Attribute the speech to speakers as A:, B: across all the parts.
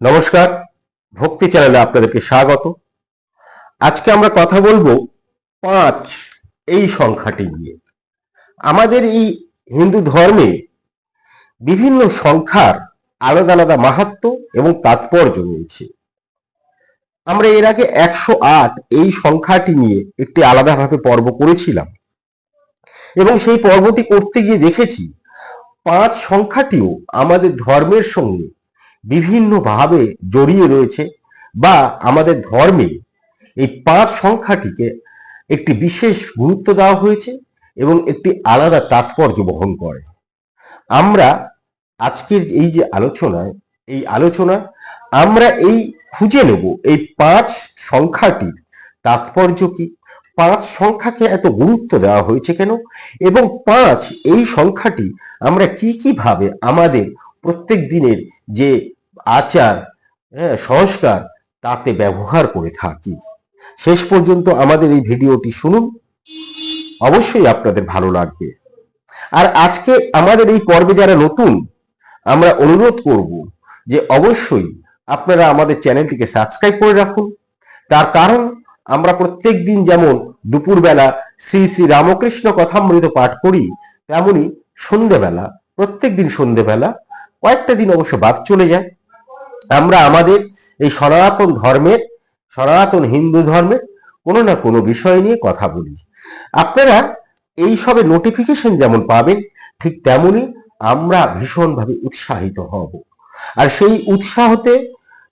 A: নমস্কার, ভক্তি চ্যানেলে আপনাদেরকে স্বাগত। আজকে আমরা কথা বলব পাঁচ এই সংখ্যাটি নিয়ে। আমাদের এই হিন্দু ধর্মে বিভিন্ন সংখ্যার আলাদা আলাদা মাহাত্ম এবং তাৎপর্য রয়েছে। আমরা এর আগে একশো আট এই সংখ্যাটি নিয়ে একটি আলাদাভাবে পর্ব করেছিলাম। এবং সেই পর্বটি করতে গিয়ে দেখেছি, পাঁচ সংখ্যাটিও আমাদের ধর্মের সঙ্গে বিভিন্নভাবে জড়িয়ে রয়েছে বা আমাদের ধর্মে এই পাঁচ সংখ্যাটিকে একটি বিশেষ গুরুত্ব দেওয়া হয়েছে এবং একটি আলাদা তাৎপর্য বহন করে। আমরা আজকের এই যে আলোচনায়, এই আলোচনা আমরা এই খুঁজে নেব এই পাঁচ সংখ্যাটির তাৎপর্য কি, পাঁচ সংখ্যাকে এত গুরুত্ব দেওয়া হয়েছে কেন, এবং পাঁচ এই সংখ্যাটি আমরা কি কি ভাবে আমাদের প্রত্যেক দিনের যে আচার হ্যাঁ, সংস্কার তাতে ব্যবহার করে থাকি। শেষ পর্যন্ত আমাদের এই ভিডিওটি শুনুন। অবশ্যই আপনাদের ভালো লাগবে। আর আজকে আমাদের এই পর্বে যারা নতুন আমরা অনুরোধ করব যে অবশ্যই আপনারা আমাদের চ্যানেলটিকে সাবস্ক্রাইব করে রাখুন। তার কারণ আমরা প্রত্যেক দিন যেমন দুপুরবেলা শ্রী শ্রী রামকৃষ্ণ কথামৃত পাঠ করি তেমনি সন্ধেবেলা প্রত্যেক দিন সন্ধেবেলা কয়েকটা দিন অবশ্য বাদ চলে যায়। আমরা আমাদের এই সনাতন ধর্মের, সনাতন হিন্দু ধর্মের কোনো না কোনো বিষয় নিয়ে কথা বলি। আপনারা এই সবে নোটিফিকেশন যেমন পাবেন, ঠিক তেমনি আমরা ভীষণভাবে উৎসাহিত হব। আর সেই উৎসাহতে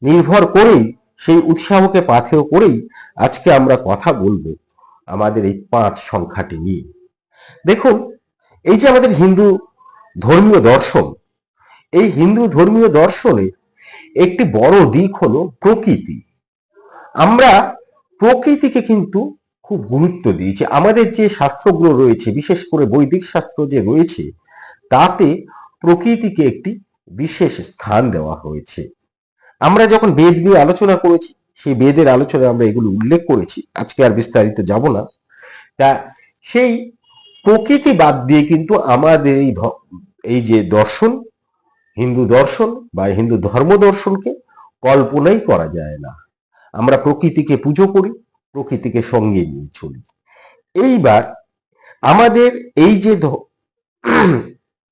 A: নির্ভর করেই, সেই উৎসাহকে পাথেয় করেই আজকে আমরা কথা বলব আমাদের এই পাঁচ সংখ্যাটি নিয়ে। দেখুন, এই যে আমাদের হিন্দু ধর্মীয় দর্শন, এই হিন্দু ধর্মীয় দর্শনে একটি বড় দিক হলো প্রকৃতি। আমরা প্রকৃতিকে কিন্তু খুব গুরুত্ব দিয়েছি। আমাদের যে শাস্ত্রগুলো রয়েছে, বিশেষ করে বৈদিক শাস্ত্র যে রয়েছে, তাতে প্রকৃতিকে একটি বিশেষ স্থান দেওয়া হয়েছে। আমরা যখন বেদ নিয়ে আলোচনা করেছি, সেই বেদের আলোচনায় আমরা এগুলো উল্লেখ করেছি। আজকে আর বিস্তারিত যাব না। তা সেই প্রকৃতি বাদ দিয়ে কিন্তু আমাদের এই এই যে দর্শন হিন্দু দর্শন বা হিন্দু ধর্ম দর্শনকে কল্পনাই করা যায় না। আমরা প্রকৃতিকে পুজো করি, প্রকৃতিকে সঙ্গে নিয়ে চলি। এইবার আমাদের এই যে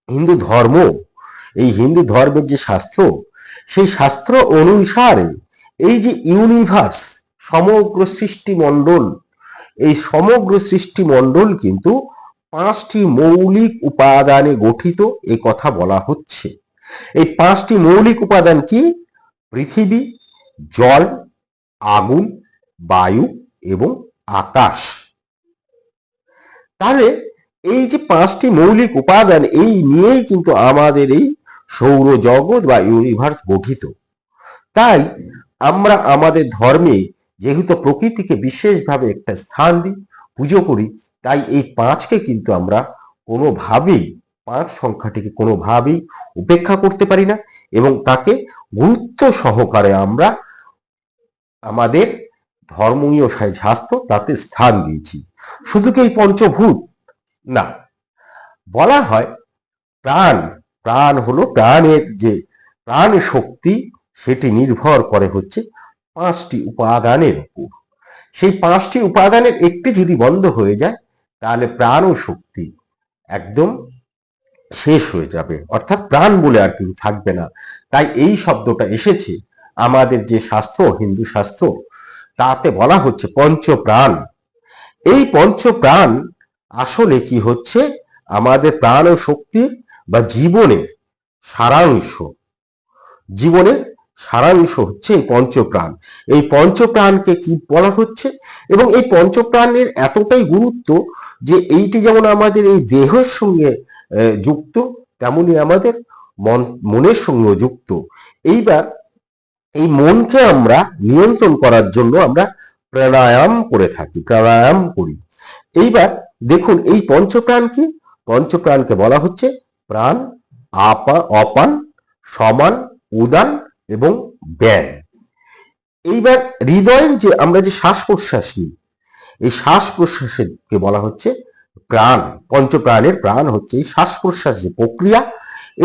A: হিন্দু ধর্ম, এই হিন্দু ধর্মের যে শাস্ত্র, সেই শাস্ত্র অনুসারে এই যে ইউনিভার্স সমগ্র সৃষ্টিমণ্ডল, এই সমগ্র সৃষ্টিমণ্ডল কিন্তু পাঁচটি মৌলিক উপাদানে গঠিত এই কথা বলা হচ্ছে। এই পাঁচটি মৌলিক উপাদান কি? পৃথিবী, জল, আগুন, বায়ু এবং আকাশ। তাহলে এই যে পাঁচটি মৌলিক উপাদান, এই নিয়েই কিন্তু আমাদের এই সৌরজগৎ বা ইউনিভার্স গঠিত। তাই আমরা আমাদের ধর্মে যেহেতু প্রকৃতিকে বিশেষভাবে একটা স্থান দিই, পুজো করি, তাই এই পাঁচকে কিন্তু আমরা কোনোভাবেই পাঁচ সংখ্যাটিকে কোনোভাবেই উপেক্ষা করতে পারি না এবং তাকে গুরুত্ব সহকারে আমরা আমাদের ধর্মীয় শাস্ত্র তাতে স্থান দিয়েছি। শুধু কি এই পঞ্চভূত? না। বলা হয় প্রাণ প্রাণ হলো প্রাণের যে প্রাণ শক্তি, সেটি নির্ভর করে হচ্ছে পাঁচটি উপাদানের উপর। সেই পাঁচটি উপাদানের একটি যদি বন্ধ হয়ে যায়, তাহলে প্রাণ ও শক্তি একদম শেষ হয়ে যাবে। অর্থাৎ প্রাণ বলে আর কেউ থাকবে না। তাই এই শব্দটা এসেছে আমাদের যে শাস্ত্র, হিন্দু শাস্ত্র, তাতে বলা হচ্ছে পঞ্চপ্রাণ। এই পঞ্চপ্রাণ আসলে কি হচ্ছে? আমাদের প্রাণ ও শক্তির বা জীবনের সারাংশ। জীবনের সারাংশ হচ্ছে এই পঞ্চপ্রাণ। এই পঞ্চপ্রাণকে কি বলা হচ্ছে? এবং এই পঞ্চপ্রাণের এতটাই গুরুত্ব যে এইটি যেমন আমাদের এই দেহের সঙ্গে যুক্ত তেমনি আমাদের মন, মনের সঙ্গেও যুক্ত। এইবার এই মনকে আমরা নিয়ন্ত্রণ করার জন্য আমরা প্রাণায়াম করে থাকি, প্রাণায়াম করি। এইবার দেখুন, এই পঞ্চপ্রাণ কি? পঞ্চপ্রাণকে বলা হচ্ছে প্রাণ অপান, সমান, উদান এবং ব্যান। এইবার হৃদয়ের যে, আমরা যে শ্বাস প্রশ্বাস নিই, এই শ্বাস প্রশ্বাসকে বলা হচ্ছে প্রাণ, পঞ্চপ্রাণের প্রাণ হচ্ছে এই শ্বাস প্রশ্বাস যে প্রক্রিয়া,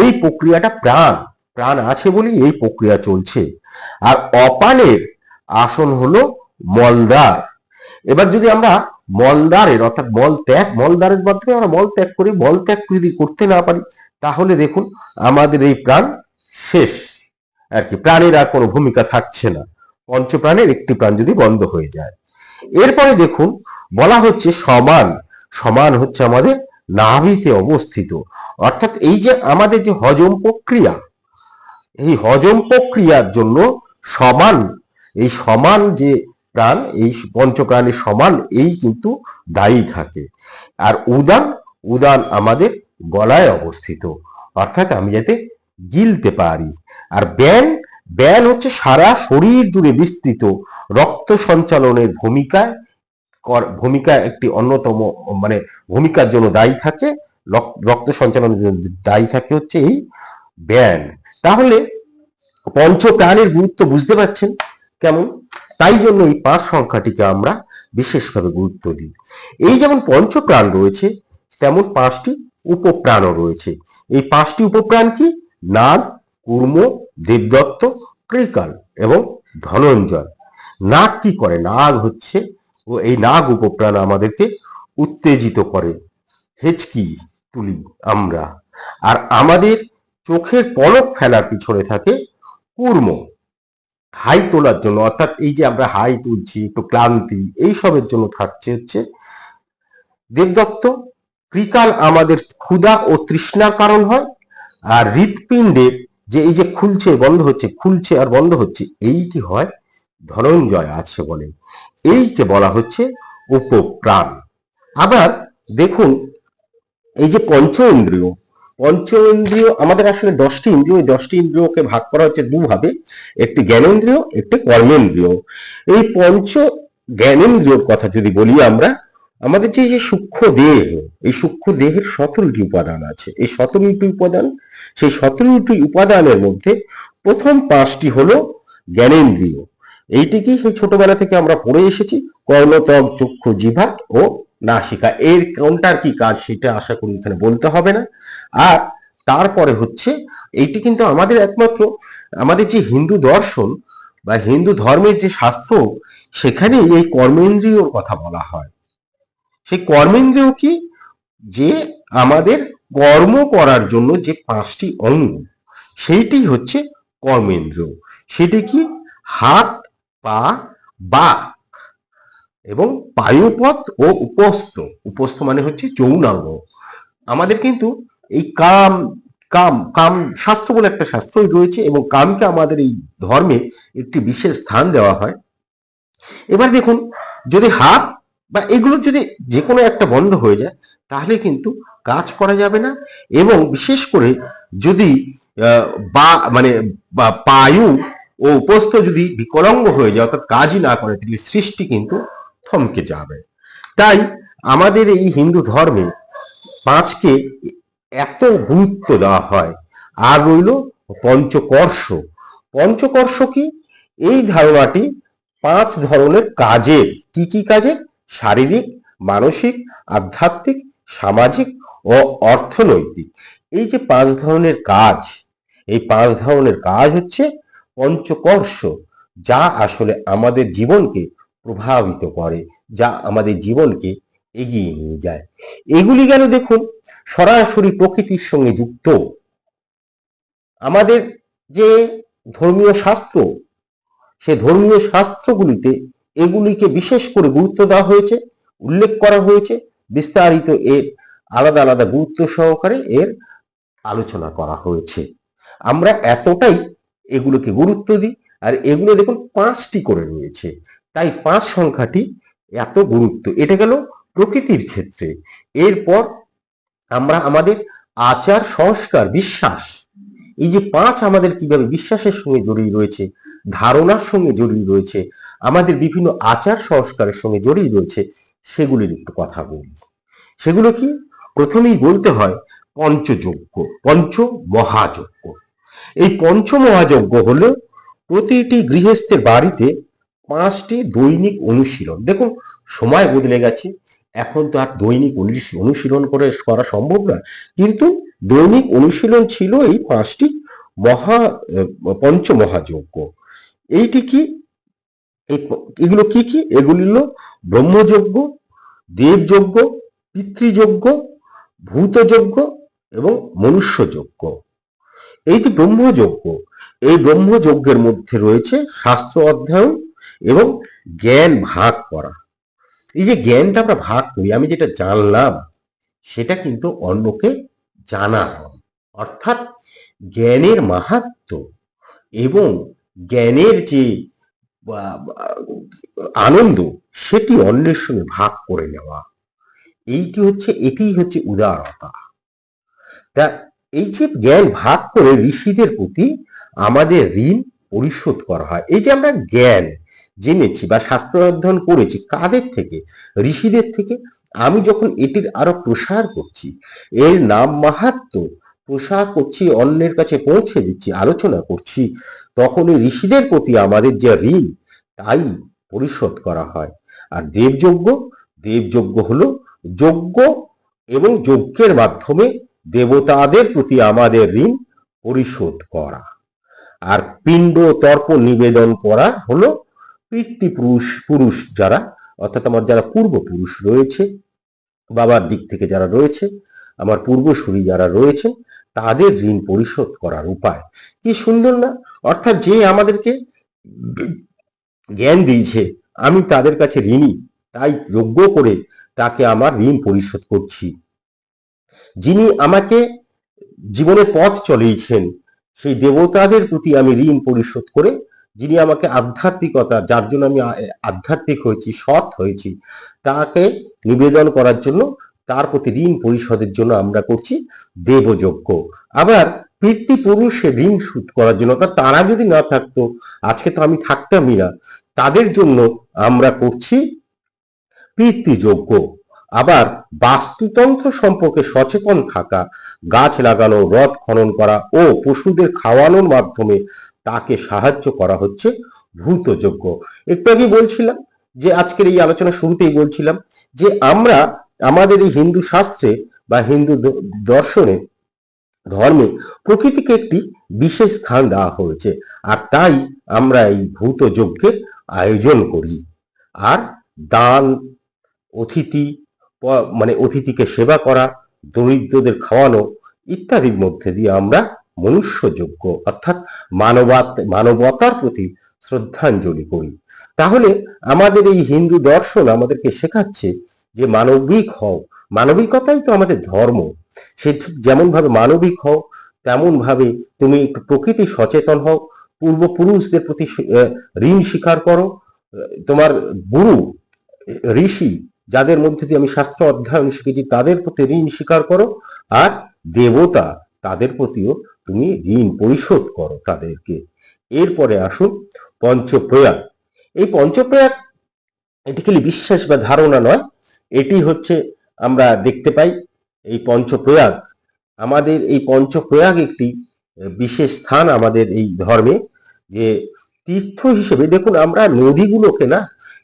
A: এই প্রক্রিয়াটা প্রাণ প্রাণ আছে বলেই এই প্রক্রিয়া চলছে। আর অপানের আসন হলো মলদ্বার। এবার যদি আমরা মলদ্বারের, অর্থাৎ মল ত্যাগ, মলদ্বারের মাধ্যমে আমরা মল ত্যাগ করি, মল ত্যাগ যদি করতে না পারি, তাহলে দেখুন আমাদের এই প্রাণ শেষ। আর কি, প্রাণের আর কোনো ভূমিকা থাকছে না। পঞ্চপ্রাণের একটি প্রাণ যদি বন্ধ হয়ে যায়। এরপরে দেখুন, বলা হচ্ছে সমান। সমান হচ্ছে আমাদের নাভিতে অবস্থিত। অর্থাৎ এই যে আমাদের যে হজম প্রক্রিয়া, এই হজম প্রক্রিয়ার জন্য সমান, এই সমান যে প্রাণ, এই পঞ্চপ্রাণের সমান, এই কিন্তু দায়ী থাকে। আর উদান উদান আমাদের গলায় অবস্থিত। অর্থাৎ আমি যাতে গিলতে পারি। আর ব্যান ব্যান হচ্ছে সারা শরীর জুড়ে বিস্তৃত রক্ত সঞ্চালনের ভূমিকায় ভূমিকা একটি অন্যতম মানে ভূমিকার জন্য দায়ী থাকে, রক- রক্ত সঞ্চালনের জন্য দায়ী থাকে হচ্ছে এই ব্যান তাহলে পঞ্চ প্রাণের গুরুত্ব বুঝতে পারছেন কেমন? তাই জন্য এই পাঁচ সংখ্যাটিকে আমরা বিশেষভাবে গুরুত্ব দিই। এই যেমন পঞ্চপ্রাণ রয়েছে, তেমন পাঁচটি উপপ্রাণও রয়েছে। এই পাঁচটি উপপ্রাণ কি? নাগ কুর্ম, দেবদত্ত কৃকাল এবং ধনঞ্জয়। নাগ কি করে? নাগ হচ্ছে ও এই নাগ উপপ্রাণ আমাদেরকে উত্তেজিত করে। হেঁচকি তুলি আমরা। আর আমাদের চোখের পলক ফেলার পিছনে থাকে কুর্ম। হাই তোলার জন্য, অর্থাৎ এই যে আমরা হাই তুলছি, একটু ক্লান্তি এইসবের জন্য থাকছে হচ্ছে দেবদত্ত। ত্রিকাল আমাদের ক্ষুধা ও তৃষ্ণার কারণ হয়। আর হৃৎপিণ্ডের যে এই যে খুলছে বন্ধ হচ্ছে, খুলছে আর বন্ধ হচ্ছে, এইটি হয় ধনঞ্জয় আছে বলে। এইকে বলা হচ্ছে উপপ্রাণ। আবার দেখুন, এই যে পঞ্চ ইন্দ্রিয় পঞ্চ ইন্দ্রিয় আমাদের আসলে দশটি ইন্দ্রিয় দশটি ইন্দ্রিয়কে ভাগ করা হচ্ছে দুভাবে, একটি জ্ঞানেন্দ্রিয়, একটি কর্মেন্দ্রিয়। এই পঞ্চ জ্ঞানেন্দ্রিয়র কথা যদি বলি আমরা, আমাদের যে যে সূক্ষ্ম দেহ, এই সূক্ষ্ম দেহের সতেরোটি উপাদান আছে। এই সতেরোটি উপাদান, সেই সতেরোটি উপাদানের মধ্যে প্রথম পাঁচটি হলো জ্ঞানেন্দ্রিয়। এইটিকেই সেই ছোটবেলা থেকে আমরা পড়ে এসেছি। কর্ণতক, চক্ষু জিভা ও নাসিকা। এর কোনটার কি কাজ সেটা আশা করি এখানে বলতে হবে না। আর তারপরে হচ্ছে, এইটি কিন্তু আমাদের একমাত্র, আমাদের যে হিন্দু দর্শন বা হিন্দু ধর্মের যে শাস্ত্র সেখানে এই কর্মেন্দ্রিয়র কথা বলা হয়। সেই কর্মেন্দ্রিয় কি? যে আমাদের কর্ম করার জন্য যে পাঁচটি অঙ্গ, সেইটি হচ্ছে কর্মেন্দ্রিয়। সেটি কি? হাত পা, বাক এবং পায়ুপথ ও উপস্থ। উপস্থ মানে হচ্ছে যৌনাঙ্গ। আমাদের কিন্তু এই কাম কাম কাম শাস্ত্র বলে একটা শাস্ত্রই রয়েছে এবং কামকে আমাদের এই ধর্মে একটি বিশেষ স্থান দেওয়া হয়। এবার দেখুন, যদি হাত বা এগুলো যদি যে কোনো একটা বন্ধ হয়ে যায়, তাহলে কিন্তু কাজ করা যাবে না এবং বিশেষ করে যদি বা মানে বা, পায়ু ও উপস্থ যদি বিকলাঙ্গ হয়ে যায়, অর্থাৎ কাজই না করে তাহলে সৃষ্টি কিন্তু থমকে যাবে তাই আমাদের এই হিন্দু ধর্মে পাঁচকে এত গুরুত্ব দেওয়া হয়। আর রইল পঞ্চকর্ষ। পঞ্চকর্ষ কি? এই ধারণাটি পাঁচ ধরনের কাজের। কি কি কাজের? শারীরিক, মানসিক, আধ্যাত্মিক, সামাজিক ও অর্থনৈতিক। এই যে পাঁচ ধরনের কাজ, এই পাঁচ ধরনের কাজ হচ্ছে পঞ্চকর্ষ, যা আসলে আমাদের জীবনকে প্রভাবিত করে, যা আমাদের জীবনকে এগিয়ে নিয়ে যায়। এগুলি গেল দেখুন সরাসরি প্রকৃতির সঙ্গে যুক্ত। আমাদের যে ধর্মীয় শাস্ত্র, সে ধর্মীয় শাস্ত্রগুলিতে এগুলিকে বিশেষ করে গুরুত্ব দেওয়া হয়েছে, উল্লেখ করা হয়েছে, বিস্তারিত এর আলাদা আলাদা গুরুত্ব সহকারে এর আলোচনা করা হয়েছে। আমরা এতটাই এগুলোকে গুরুত্ব দিই। আর এগুলো দেখুন পাঁচটি করে রয়েছে। তাই পাঁচ সংখ্যাটি এত গুরুত্ব। এটা গেল প্রকৃতির ক্ষেত্রে। এরপর আমরা আমাদের আচার, সংস্কার, বিশ্বাস। এই যে পাঁচ আমাদের কীভাবে বিশ্বাসের সঙ্গে জড়িয়ে রয়েছে, ধারণার সঙ্গে জড়িয়ে রয়েছে, আমাদের বিভিন্ন আচার, সংস্কারের সঙ্গে জড়িয়ে রয়েছে, সেগুলির একটু কথা বলি। সেগুলো কি? প্রথমেই বলতে হয় পঞ্চযজ্ঞ পঞ্চ মহাযজ্ঞ এই পঞ্চ মহাযজ্ঞ হলো প্রতিটি গৃহস্থের বাড়িতে পাঁচটি দৈনিক অনুশীলন। দেখুন, সময় বদলে গেছে। এখন তো আর দৈনিক অনুশী- অনুশীলন করে করা সম্ভব না। কিন্তু দৈনিক অনুশীলন ছিল এই পাঁচটি মহা পঞ্চমহাযজ্ঞ। এইটি কি? এগুলো কি কি? এগুলি হলো ব্রহ্মযজ্ঞ, দেবযজ্ঞ, পিতৃযজ্ঞ, ভূতযজ্ঞ এবং মনুষ্যযজ্ঞ। এই যে ব্রহ্মযজ্ঞ। এই ব্রহ্মযজ্ঞের মধ্যে রয়েছে শাস্ত্র অধ্যয়ন এবং জ্ঞান ভাগ করা। এই যে জ্ঞানটা আমরা ভাগ করি, আমি যেটা জানলাম, সেটা কিন্তু অন্যকে জানালাম। অর্থাৎ জ্ঞানের মাহাত্ম এবং জ্ঞানের যে আনন্দ, সেটি অন্যের সঙ্গে ভাগ করে নেওয়া। এইটি হচ্ছে, এটিই হচ্ছে উদারতা। এই যে জ্ঞান ভাগ করে ঋষিদের প্রতি আমাদের ঋণ পরিশোধ করা হয়। এই যে আমরা জ্ঞান জেনেছি বা শাস্ত্র অধ্যয়ন করেছি কাদের থেকে? ঋষিদের থেকে। আমি যখন এটির আরও প্রসার করছি, এর নাম মাহাত্ম প্রসার করছি, অন্যের কাছে পৌঁছে দিচ্ছি, আলোচনা করছি তখন ঋষিদের প্রতি আমাদের যে ঋণ, তাই পরিশোধ করা হয়। আর দেবযজ্ঞ দেবযজ্ঞ হলো যজ্ঞ এবং যজ্ঞের মাধ্যমে দেবতাদের প্রতি আমাদের ঋণ পরিশোধ করা। আর পিণ্ড তর্পণ নিবেদন করা হলো পিতৃপুরুষ, পুরুষ যারা, অর্থাৎ আমার যারা পূর্বপুরুষ রয়েছে, বাবার দিক থেকে যারা রয়েছে, আমার পূর্বসূরি যারা রয়েছে, তাদের ঋণ পরিশোধ করার উপায়। কি সুন্দর না? অর্থাৎ যে আমাদেরকে জ্ঞান দিয়েছে, আমি তাদের কাছে ঋণী, তাই যোগ্য করে তাকে আমার ঋণ পরিশোধ করছি। যিনি আমাকে জীবনে পথ চলিয়েছেন, সেই দেবতাদের প্রতি আমি ঋণ পরিশোধ করে, যিনি আমাকে আধ্যাত্মিকতা, যার জন্য আমি আধ্যাত্মিক হয়েছি, সৎ হয়েছি, তাকে নিবেদন করার জন্য তার প্রতি ঋণ পরিশোধের জন্য আমরা করছি দেবযজ্ঞ। আবার পিতৃপুরুষে ঋণ শোধ করার জন্য, অর্থাৎ তারা যদি না থাকতো, আজকে তো আমি থাকতামই না, তাদের জন্য আমরা করছি পিতৃযজ্ঞ। আবার বাস্তুতন্ত্র সম্পর্কে সচেতন থাকা, গাছ লাগানো রথ খনন করা ও পশুদের খাওয়ানোর মাধ্যমে তাকে সাহায্য করা হচ্ছে ভূতযজ্ঞ একটু আগে বলছিলাম যে আজকের এই আলোচনা শুরুতেই বলছিলাম যে আমরা আমাদের এই হিন্দু শাস্ত্রে বা হিন্দু দর্শনে ধর্মে প্রকৃতিকে একটি বিশেষ স্থান দেওয়া হয়েছে আর তাই আমরা এই ভূত যজ্ঞের আয়োজন করি। আর দান, অতিথি মানে অতিথিকে সেবা করা, দরিদ্রদের খাওয়ানো ইত্যাদির মধ্যে দিয়ে আমরা মনুষ্যযোগ্য, অর্থাৎ মানবাত, মানবতার প্রতি শ্রদ্ধাঞ্জলি করি। তাহলে আমাদের এই হিন্দু দর্শন আমাদেরকে শেখাচ্ছে যে মানবিক হও। মানবিকতাই তো আমাদের ধর্ম। সে ঠিক যেমন ভাবে মানবিক হও তেমন ভাবে তুমি একটু প্রকৃতি সচেতন হও, পূর্বপুরুষদের প্রতি ঋণ স্বীকার করো। তোমার গুরু ঋষি যাদের মধ্যে দিয়ে আমি শাস্ত্র অধ্যয়ন শিখেছি, তাদের প্রতি ঋণ স্বীকার করো। আর দেবতা, তাদের প্রতিও তুমি ঋণ পরিশোধ করো তাদেরকে। এরপরে আসুন পঞ্চপ্রয়াগ। এই পঞ্চপ্রয়াগ, এটি খালি বিশ্বাস বা ধারণা নয়, এটি হচ্ছে আমরা দেখতে পাই এই পঞ্চপ্রয়াগ। আমাদের এই পঞ্চপ্রয়াগ একটি বিশেষ স্থান আমাদের এই ধর্মে, যে তীর্থ হিসেবে দেখুন আমরা নদীগুলোকে না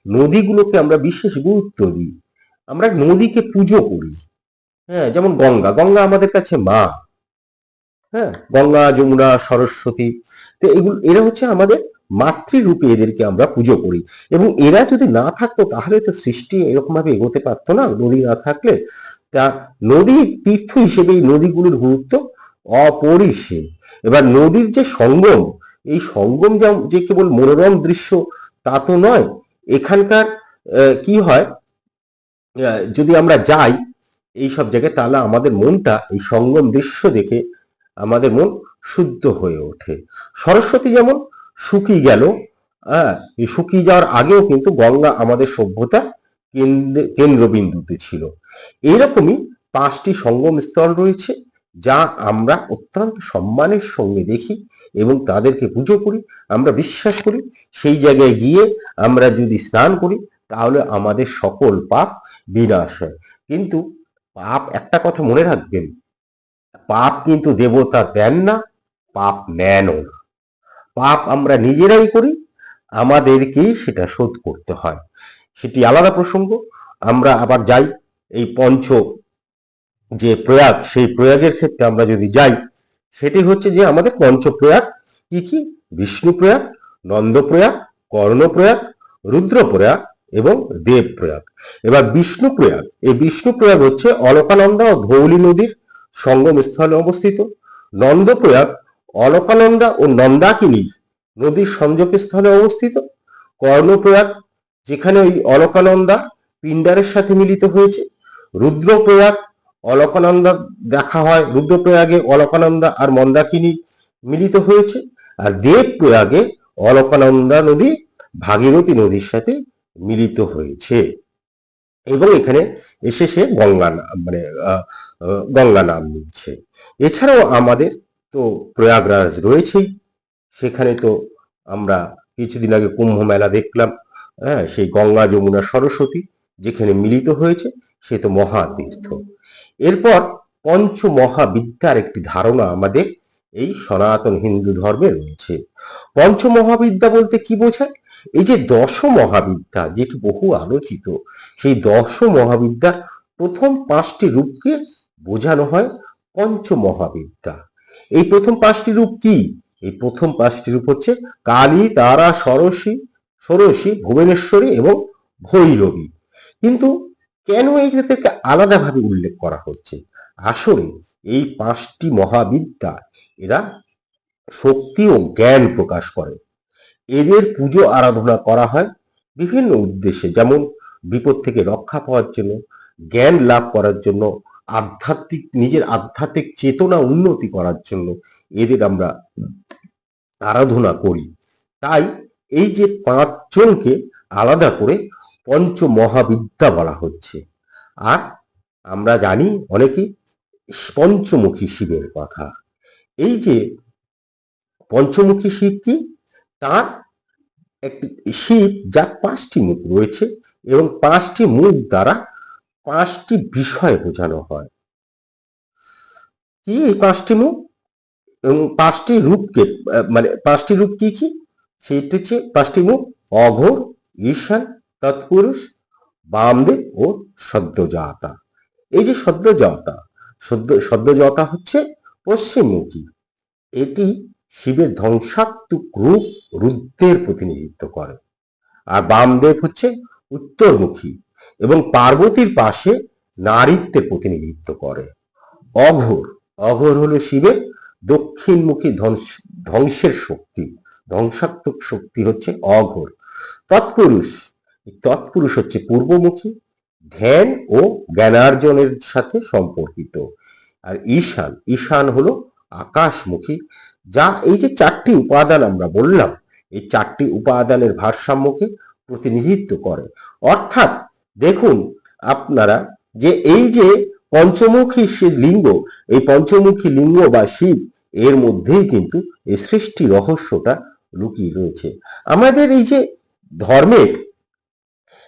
A: নদীগুলোকে আমরা বিশেষ গুরুত্ব দিই। আমরা নদীকে পুজো করি। হ্যাঁ যেমন গঙ্গা। গঙ্গা আমাদের কাছে মা। হ্যাঁ গঙ্গা, যমুনা, সরস্বতী। তো এগুলো, এরা হচ্ছে আমাদের মাতৃরূপে এদেরকে আমরা পুজো করি। এবং এরা যদি না থাকতো, তাহলে তো সৃষ্টি এরকম ভাবে এগোতে পারতো না। নদী না থাকলে তা নদী তীর্থ হিসেবে এই নদীগুলির গুরুত্ব অপরিসীম। এবার নদীর যে সঙ্গম, এই সঙ্গম যে কেবল মনোরম দৃশ্য, তা তো নয় এখানকার কি হয়? যদি আমরা যাই এই সব জায়গায়, তাহলে আমাদের মনটা এই সঙ্গম দৃশ্য দেখে আমাদের মন শুদ্ধ হয়ে ওঠে। সরস্বতী যেমন শুকিয়ে গেল হ্যাঁ শুকিয়ে যাওয়ার আগেও কিন্তু গঙ্গা আমাদের সভ্যতা কেন্দ্র, কেন্দ্রবিন্দুতে ছিল। এইরকমই পাঁচটি সঙ্গম স্থল রয়েছে। যা আমরা অত্যন্ত সম্মানের সঙ্গে দেখি এবং তাদেরকে পুজো করি, আমরা বিশ্বাস করি, সেই জায়গায় গিয়ে আমরা যদি স্নান করি, তাহলে আমাদের সকল পাপ বিনাশ হয়। কিন্তু পাপ একটা কথা মনে রাখবেন, পাপ কিন্তু দেবতা দেন না, পাপ নেনও না। পাপ আমরা নিজেরাই করি, আমাদেরকেই সেটা শোধ করতে হয়। সেটি আলাদা প্রসঙ্গ, আমরা আবার যাই, এই পঞ্চ যে প্রয়াগ, সেই প্রয়াগের ক্ষেত্রে আমরা যদি যাই, সেটি হচ্ছে যে আমাদের পঞ্চপ্রয়াগ কি কি? বিষ্ণুপ্রয়াগ নন্দপ্রয়াগ কর্ণপ্রয়াগ রুদ্রপ্রয়াগ এবং দেবপ্রয়াগ এবার বিষ্ণুপ্রয়াগ এই বিষ্ণুপ্রয়াগ হচ্ছে অলকানন্দা ও ধৌলি নদীর সঙ্গম স্থলে অবস্থিত নন্দপ্রয়াগ অলকানন্দা ও নন্দাকিনী নদীর সংযোগ স্থলে অবস্থিত কর্ণপ্রয়াগ যেখানে ওই অলকানন্দা পিণ্ডারের সাথে মিলিত হয়েছে। রুদ্রপ্রয়াগ অলকানন্দা দেখা হয়, রুদ্রপ্রয়াগে অলকানন্দা আর মন্দাকিনী মিলিত হয়েছে, আর দেব প্রয়াগে অলকানন্দা নদী ভাগীরথী নদীর সাথে মিলিত হয়েছে। এবং এখানে এসে সে গঙ্গা মানে গঙ্গা নাম নিচ্ছে। এছাড়াও আমাদের তো প্রয়াগরাজ রয়েছেই। সেখানে তো আমরা কিছুদিন আগে কুম্ভ মেলা দেখলাম হ্যাঁ সেই গঙ্গা যমুনা সরস্বতী। যেখানে মিলিত হয়েছে, সে তো মহাতীর্থ। এরপর পঞ্চ মহাবিদ্যার একটি ধারণা আমাদের এই সনাতন হিন্দু ধর্মে রয়েছে। পঞ্চ মহাবিদ্যা বলতে কি বোঝায়? এই যে দশ মহাবিদ্যা যেটি বহু আলোচিত, সেই দশ মহাবিদ্যার প্রথম পাঁচটি রূপকে বোঝানো হয় পঞ্চ মহাবিদ্যা এই প্রথম পাঁচটি রূপ কি? এই প্রথম পাঁচটি রূপ হচ্ছে কালী, তারা, সরসী, ষোড়শী, ভুবনেশ্বরী এবং ভৈরবী। কিন্তু কেন এইগুলোকে আলাদাভাবে উল্লেখ করা হচ্ছে? আসলে এই পাঁচটি মহাবিদ্যা এরা শক্তি ও জ্ঞান প্রকাশ করে। এদের পুজো আরাধনা করা হয় বিভিন্ন উদ্দেশ্যে, যেমন বিপদ থেকে রক্ষা পাওয়ার জন্য, জ্ঞান লাভ করার জন্য, আধ্যাত্মিক, নিজের আধ্যাত্মিক চেতনা উন্নতি করার জন্য এদের আমরা আরাধনা করি। তাই এই যে পাঁচজনকে আলাদা করে পঞ্চ মহাবিদ্যা বলা হচ্ছে। আর আমরা জানি অনেকে পঞ্চমুখী শিবের কথা। এই যে পঞ্চমুখী শিব কি? তার একটি শিব যার পাঁচটি মুখ রয়েছে এবং পাঁচটি মুখ দ্বারা পাঁচটি বিষয় বোঝানো হয়। কি এই পাঁচটি মুখ? এবং পাঁচটি রূপকে মানে পাঁচটি রূপ কি কি? সেটি হচ্ছে পাঁচটি মুখ, অঘোর, ঈশান তৎপুরুষ, বামদেব ও সদ্যজাতা। এই যে সদ্যজাতা, সদ্য, সদ্যজাতা হচ্ছে পশ্চিমমুখী। এটি শিবের ধ্বংসাত্মক রূপ রুদ্রের প্রতিনিধিত্ব করে। আর বামদেব হচ্ছে উত্তরমুখী এবং পার্বতীর পাশে নারীত্বের প্রতিনিধিত্ব করে। অঘোর অঘোর হলো শিবের দক্ষিণমুখী ধ্বংস- ধ্বংসের শক্তি। ধ্বংসাত্মক শক্তি হচ্ছে অঘোর। তৎপুরুষ তৎপুরুষ হচ্ছে পূর্বমুখী, ধ্যান ও জ্ঞানার্জনের সাথে সম্পর্কিত। আর ঈশান ঈশান হলো আকাশমুখী, যা এই যে চারটি উপাদান আমরা বললাম, এই চারটি উপাদানের ভারসাম্যকে প্রতিনিধিত্ব করে। অর্থাৎ দেখুন আপনারা যে এই যে পঞ্চমুখী লিঙ্গ, এই পঞ্চমুখী লিঙ্গ বা শিব, এর মধ্যেই কিন্তু এই সৃষ্টি রহস্যটা লুকিয়ে রয়েছে। আমাদের এই যে ধর্মের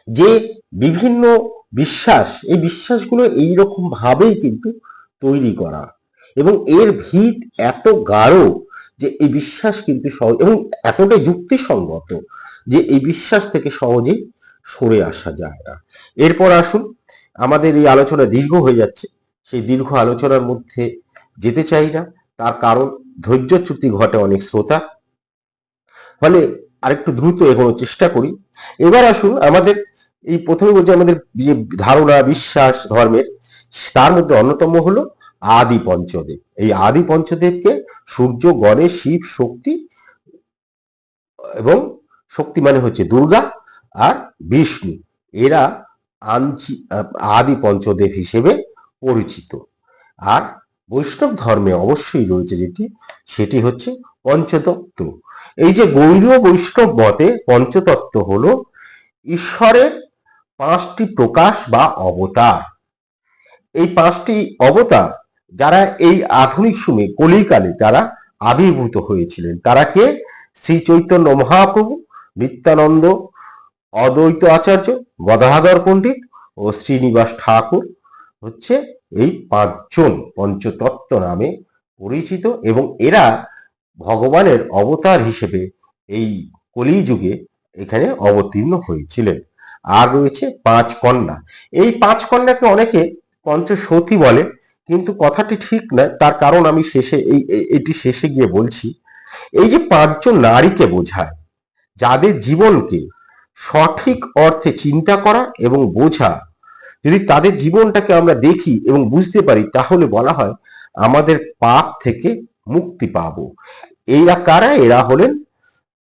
A: যে বিভিন্ন বিশ্বাস, এই বিশ্বাসগুলো এইরকম ভাবেই কিন্তু তৈরি করা। এবং এর ভিত এত গাঢ় যে এই বিশ্বাস কিন্তু সহজ এবং এতটাই যুক্তিসঙ্গত যে এই বিশ্বাস থেকে সহজেই সরে আসা যায় না। এরপর আসুন, আমাদের এই আলোচনা দীর্ঘ হয়ে যাচ্ছে। সেই দীর্ঘ আলোচনার মধ্যে যেতে চাই না। তার কারণ, ধৈর্য ধৈর্যচ্যুতি ঘটে অনেক শ্রোতা। ফলে আরেকটু দ্রুত এগোনোর চেষ্টা করি। এবার আসুন আমাদের এই প্রথমে বলছি আমাদের যে ধারণা, বিশ্বাস, ধর্মের, তার মধ্যে অন্যতম হলো আদি পঞ্চদেব। এই আদি পঞ্চদেবকে সূর্য, গণেশ, শিব, শক্তি এবং শক্তি মানে হচ্ছে দুর্গা আর বিষ্ণু। এরা আঞ্চি আদি পঞ্চদেব হিসেবে পরিচিত। আর বৈষ্ণব ধর্মে অবশ্যই রয়েছে যেটি, সেটি হচ্ছে পঞ্চতত্ত্ব। এই যে গৌরী বৈষ্ণব মতে পঞ্চতত্ত্ব হলো ঈশ্বরের পাঁচটি প্রকাশ বা অবতার। এই পাঁচটি অবতার যারা এই আধুনিক সময়ে কলিকালে যারা আবির্ভূত হয়েছিলেন, তারা কে? শ্রী চৈতন্য মহাপ্রভু, নিত্যানন্দ, অদ্বৈত আচার্য, গদাধর পণ্ডিত ও শ্রীনিবাস ঠাকুর হচ্ছে এই পাঁচজন পঞ্চতত্ত্ব নামে পরিচিত এবং এরা ভগবানের অবতার হিসেবে এই কলিযুগে এখানে অবতীর্ণ হয়েছিলেন। আর রয়েছে পাঁচ কন্যা। এই পাঁচ কন্যাকে অনেকে পঞ্চসতী বলে, কিন্তু কথাটি ঠিক নয়, তার কারণ আমি শেষে এই এটি শেষে গিয়ে বলছি। এই যে পাঁচজন নারীকে বোঝায়, যাদের জীবনকে সঠিক অর্থে চিন্তা করা এবং বোঝা, যদি তাদের জীবনটাকে আমরা দেখি এবং বুঝতে পারি, তাহলে বলা হয় আমাদের পাপ থেকে মুক্তি পাব। এরা কারা? এরা হলেন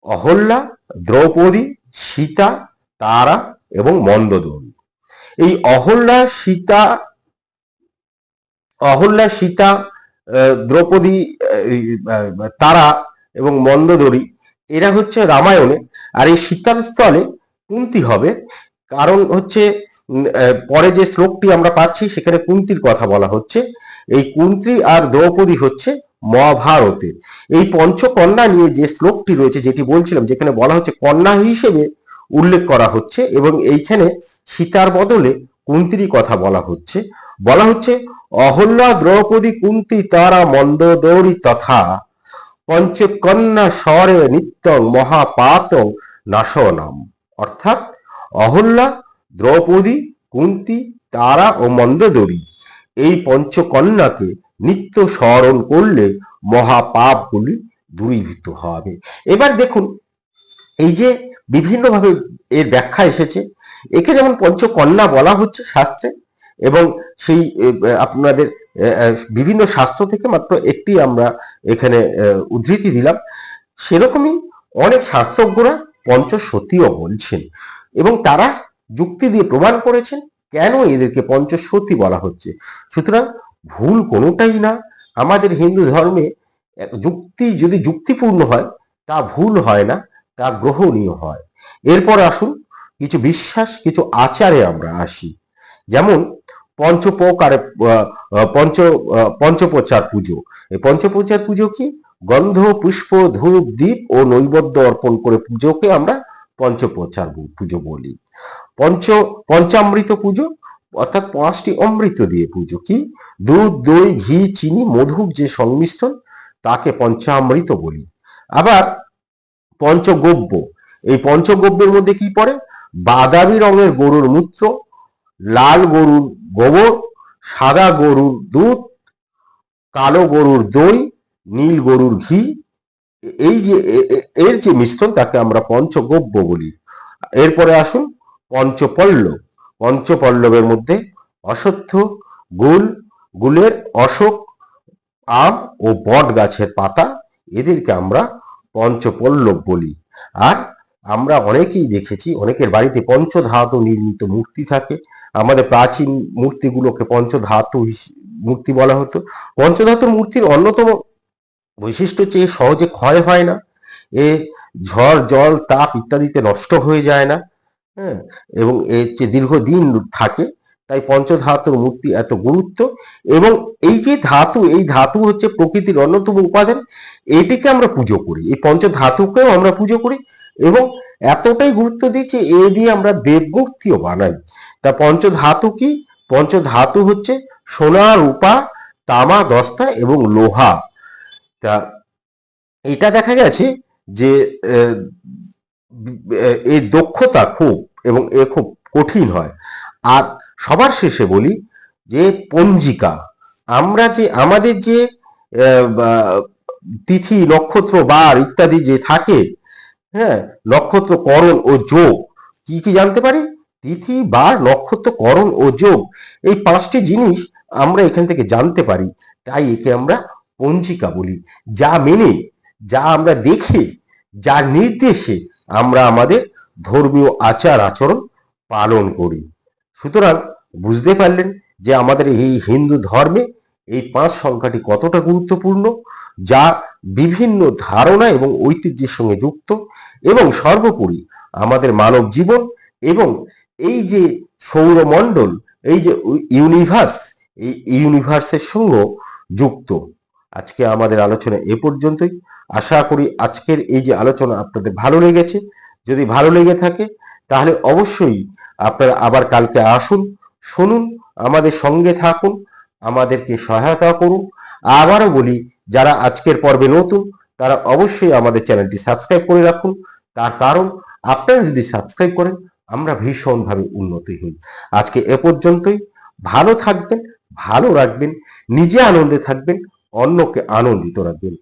A: অহল্যা, দ্রৌপদী, সীতা, তারা এবং মন্দোদরী। এই অহল্যা সীতা অহল্যা সীতা দ্রৌপদী তারা এবং মন্দোদরী, এরা হচ্ছে রামায়ণে। আর এই সীতার স্থলে কুন্তি হবে। কারণ হচ্ছে পরে যে শ্লোকটি আমরা পাচ্ছি, সেখানে কুন্তির কথা বলা হচ্ছে। এই কুন্তি আর দ্রৌপদী হচ্ছে মহাভারতের। এই পঞ্চকন্যা নিয়ে যে শ্লোকটি রয়েছে, যেটি বলছিলাম, যেখানে বলা হচ্ছে, কন্যা হিসেবে উল্লেখ করা হচ্ছে এবং এইখানে সীতার বদলে কুন্তিরই কথা বলা হচ্ছে। বলা হচ্ছে, অহল্যা দ্রৌপদী কুন্তি তারা মন্দোদরী তথা পঞ্চকন্যা স্বরে নিত্যং মহাপাতং নাশনাম। অর্থাৎ, অহল্যা দ্রৌপদী কুন্তি তারা ও মন্দোদরী এই পঞ্চকন্যাকে নিত্য স্মরণ করলে মহাপাপগুলি দূরীভূত হবে। এবার দেখুন, এই যে বিভিন্নভাবে এর ব্যাখ্যা এসেছে। একে যেমন পঞ্চকন্যা বলা হচ্ছে শাস্ত্রে, এবং সেই আপনাদের বিভিন্ন শাস্ত্র থেকে মাত্র একটি আমরা এখানে উদ্ধৃতি দিলাম। সেরকমই অনেক শাস্ত্রজ্ঞরা পঞ্চসতীও বলছেন, এবং তারা যুক্তি দিয়ে প্রমাণ করেছেন কেন এদেরকে পঞ্চসতী বলা হচ্ছে। সুতরাং ভুল কোনোটাই না। আমাদের হিন্দু ধর্মে যুক্তি যদি যুক্তিপূর্ণ হয়, তা ভুল হয় না। তা গ্রহণীয় হয়। এরপর আসুন কিছু বিশ্বাস, কিছু আচারে আমরা আসি। যেমন পঞ্চপ্রকারে পঞ্চ পঞ্চপ্রচার পুজো। এই পঞ্চপ্রচার পুজো কি? গন্ধ, পুষ্প, ধূপ দ্বীপ ও নৈবেদ্য অর্পণ করে পুজোকে আমরা পঞ্চপ্রচার পুজো বলি। পঞ্চ, পঞ্চামৃত পুজো, অর্থাৎ পাঁচটি অমৃত দিয়ে পুজো কি? দুধ, দই, ঘি, চিনি মধুর যে সংমিশ্রণ, তাকে পঞ্চামৃত বলি। আবার পঞ্চগব্য। এই পঞ্চগব্যের মধ্যে কি পড়ে? বাদামি রঙের গরুর মূত্র, লাল গরুর গোবর, সাদা গরুর দুধ, কালো গরুর দই, নীল গরুর ঘি। এই যে এর যে মিশ্রণ, তাকে আমরা পঞ্চগব্য বলি। এরপরে আসুন পঞ্চপল্লব। পঞ্চপল্লবের মধ্যে অশ্বত্থ, গুল, গুলের অশোক, আম ও বট গাছের পাতা। এদেরকে আমরা পঞ্চপল্লব বলি আর আমরা অনেকেই দেখেছি, অনেকের বাড়িতে পঞ্চধাতু নির্মিত মূর্তি থাকে। আমাদের প্রাচীন মূর্তিগুলোকে পঞ্চধাতু মূর্তি বলা হতো। পঞ্চধাতুর মূর্তির অন্যতম বৈশিষ্ট্য হচ্ছে সহজে ক্ষয় হয় না। এ ঝড়, জল, তাপ ইত্যাদিতে নষ্ট হয়ে যায় না। হ্যাঁ এবং এর যে দীর্ঘদিন থাকে। তাই পঞ্চধাতুর মূর্তি এত গুরুত্ব এবং এই যে ধাতু, এই ধাতু হচ্ছে প্রকৃতির অন্যতম উপাদান। এটিকে আমরা পুজো করি, এই পঞ্চধাতুকেও আমরা পুজো করি এবং এতটাই গুরুত্ব যে এ দিয়ে আমরা দেবমূর্তিও বানাই। তা পঞ্চধাতু কি? পঞ্চধাতু হচ্ছে সোনা, রূপা, তামা, দস্তা এবং লোহা। তা এটা দেখা গেছে যে এর দক্ষতা খুব এবং এ খুব কঠিন হয়। আর সবার শেষে বলি যে পঞ্জিকা, আমরা যে, আমাদের যে তিথি, নক্ষত্র, বার ইত্যাদি যে থাকে হ্যাঁ নক্ষত্র করণ ও যোগ, কি কি জানতে পারি? তিথি, বার নক্ষত্র করণ ও যোগ, এই পাঁচটি জিনিস আমরা এখান থেকে জানতে পারি। তাই একে আমরা পঞ্জিকা বলি। যা মেনে, যা আমরা দেখে যার নির্দেশে আমরা আমাদের ধর্মীয় আচার আচরণ পালন করি। সুতরাং বুঝতে পারলেন যে আমাদের এই হিন্দু ধর্মে এই পাঁচ সংখ্যাটি কতটা গুরুত্বপূর্ণ, যা বিভিন্ন ধারণা এবং ঐতিহ্যের সঙ্গে যুক্ত এবং সর্বোপরি আমাদের মানব জীবন এবং এই যে সৌরমণ্ডল, এই যে ইউনিভার্স, এই ইউনিভার্সের সঙ্গে যুক্ত। আজকে আমাদের আলোচনা এ পর্যন্তই। আশা করি আজকের এই যে আলোচনা আপনাদের ভালো লেগেছে। যদি ভালো লেগে থাকে, তাহলে অবশ্যই আপনারা আবার কালকে আসুন, শুনুন, আমাদের সঙ্গে থাকুন, আমাদেরকে সহায়তা করুন। আবারও বলি, যারা আজকের পর্বে নতুন, তারা অবশ্যই আমাদের চ্যানেলটি সাবস্ক্রাইব করে রাখুন। তার কারণ, আপনারা যদি সাবস্ক্রাইব করেন, আমরা ভীষণভাবে উন্নতি হই। আজকে এ পর্যন্তই। ভালো থাকবেন, ভালো রাখবেন, নিজে আনন্দে থাকবেন, অন্যকে আনন্দিত রাখবেন।